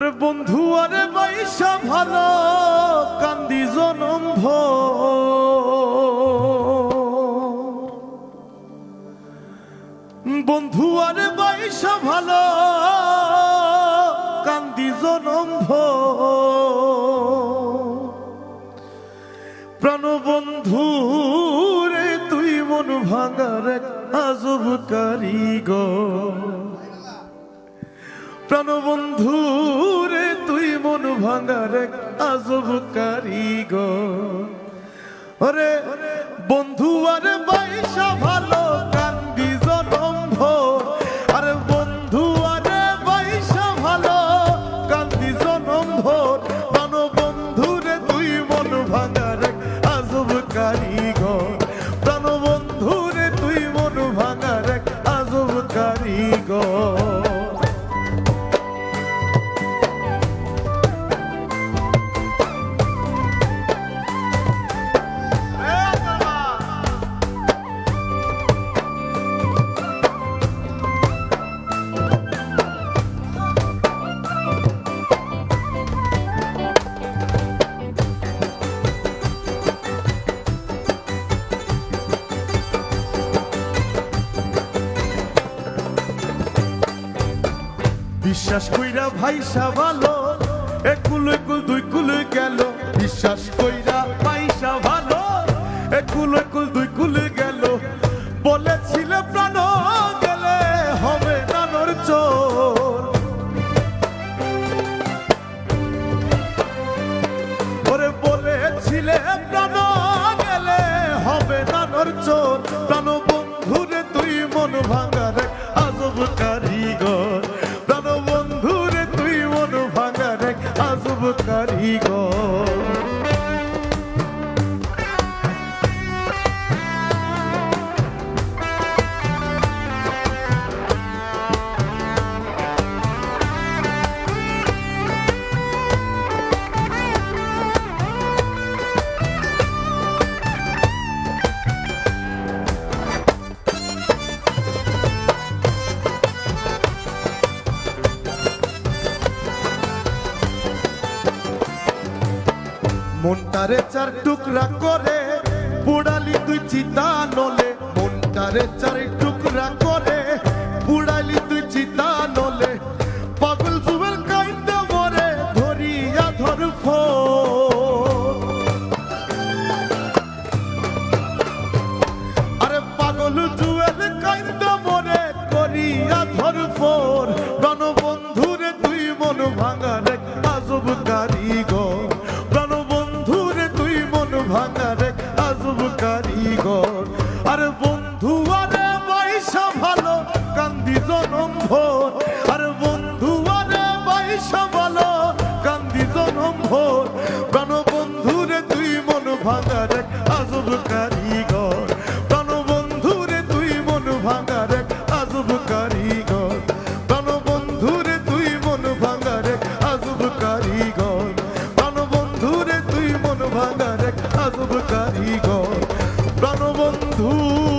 বন্ধু, আরে বাইসা ভালো, কান্দি জনম বন্ধু, আরে বাইসা ভালো, কান্দি জনম প্রাণ বন্ধু রে, তুই মন ভাঙার আজব কারিগর। প্রাণবন্ধু রে তুই মন ভাঙার এক আজব কারিগর। ওরে বন্ধু আরে বিশ্বাস কইরা ভাইসা ভালো। একুল একুল দুই কুল গেল। বিশ্বাস কইরা ভাইসা ভালো। একুল একুল দুই কুল গেল। বলেছিল প্রাণ গেলে হবে নানর চোর। ওরে বলেছিলে প্রাণ গেলে হবে নানর চোর। প্রাণ আজব কারিগর মনটারে চার টুকরা করে পুড়ালি তুই চিতা নলে। মনটারে চার টুকরা করে পুড়ালি তুই চিতা নলে। পাগল জুবেল কাইন্দে মরে, ধরিয়া ধর আরে পাগল জুয়েল কাইন্দ মনে করিয়া ধর ফোর। প্রাণবন্ধুরে তুই মন ভাঙার আজব কারিগর। আরে বন্ধু আরে বয়স ভালো কান্দি জনম ভোর। প্রাণবন্ধু